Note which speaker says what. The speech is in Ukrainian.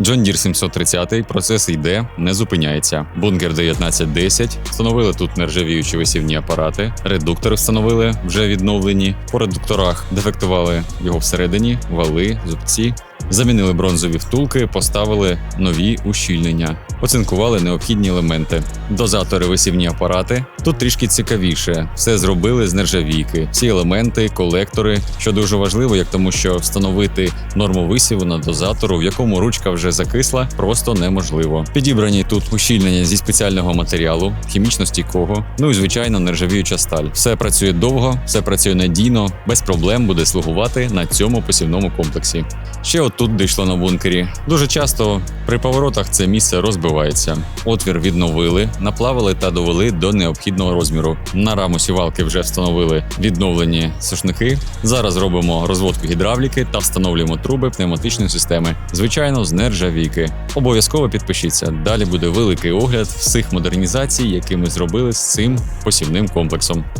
Speaker 1: John Deere 730, процес йде, не зупиняється. Бункер 1910, встановили тут нержавіючі висівні апарати, редуктори встановили вже відновлені. По редукторах дефектували його всередині, вали, зубці. Замінили бронзові втулки, поставили нові ущільнення, оцинкували необхідні елементи. Дозатори висівні апарати. Тут трішки цікавіше. Все зробили з нержавійки. Всі елементи, колектори, що дуже важливо, як тому, що встановити норму висіву на дозатору, в якому ручка вже закисла, просто неможливо. Підібрані тут ущільнення зі спеціального матеріалу, хімічно стійкого, ну і звичайно нержавіюча сталь. Все працює довго, все працює надійно, без проблем буде слугувати на цьому посівному комплексі. Ще отут дійшло на бункері. Дуже часто при поворотах це місце розбивається. Отвір відновили, наплавили та довели до необхідного розміру. На раму сівалки вже встановили відновлені сушники. Зараз робимо розводку гідравліки та встановлюємо труби пневматичної системи, звичайно, з нержавійки. Обов'язково підпишіться. Далі буде великий огляд всіх модернізацій, які ми зробили з цим посівним комплексом.